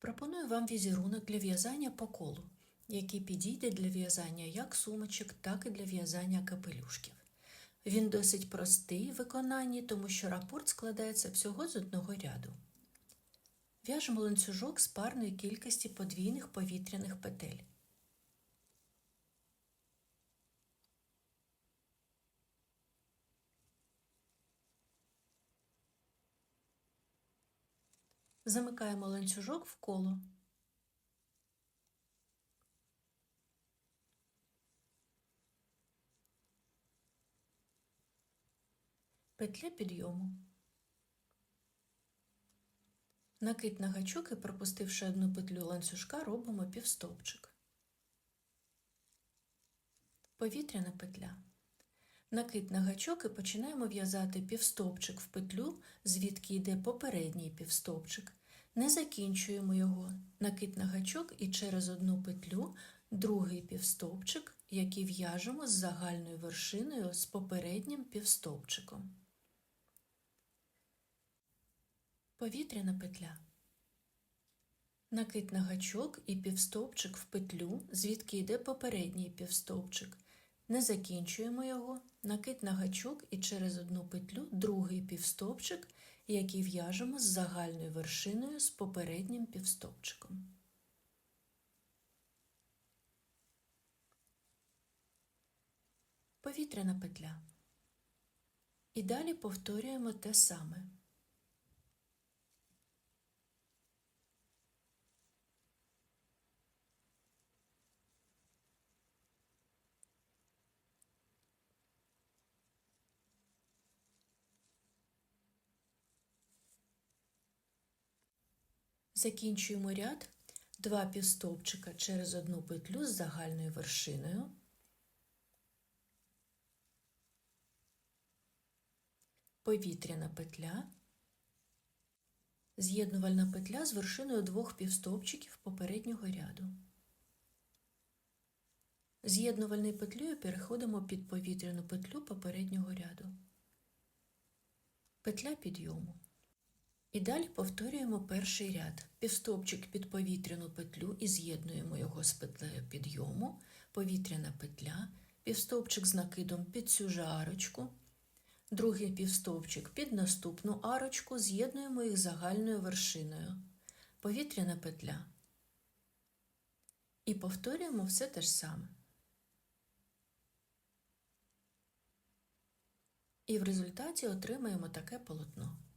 Пропоную вам візерунок для в'язання по колу, який підійде для в'язання як сумочок, так і для в'язання капелюшків. Він досить простий в виконанні, тому що рапорт складається всього з одного ряду. В'яжемо ланцюжок з парної кількості подвійних повітряних петель. Замикаємо ланцюжок в коло. Петля підйому. Накид на гачок і пропустивши одну петлю ланцюжка, робимо півстовпчик. Повітряна петля. Накид на гачок і починаємо в'язати півстовпчик в петлю, звідки йде попередній півстовпчик. Не закінчуємо його. Накид на гачок і через одну петлю другий півстовпчик, який в'яжемо з загальною вершиною з попереднім півстовпчиком. Повітряна петля. Накид на гачок і півстовпчик в петлю, звідки йде попередній півстовпчик. Не закінчуємо його, накид на гачок і через одну петлю другий півстовпчик, який в'яжемо з загальною вершиною з попереднім півстовпчиком. Повітряна петля. І далі повторюємо те саме. Закінчуємо ряд два півстовпчика через одну петлю з загальною вершиною. Повітряна петля, з'єднувальна петля з вершиною двох півстовпчиків попереднього ряду. З'єднувальною петлею переходимо під повітряну петлю попереднього ряду. Петля підйому. І далі повторюємо перший ряд. Півстовпчик під повітряну петлю і з'єднуємо його з петлею підйому, повітряна петля, півстовпчик з накидом під цю же арочку, другий півстовпчик під наступну арочку, з'єднуємо їх загальною вершиною, повітряна петля. І повторюємо все те ж саме. І в результаті отримаємо таке полотно.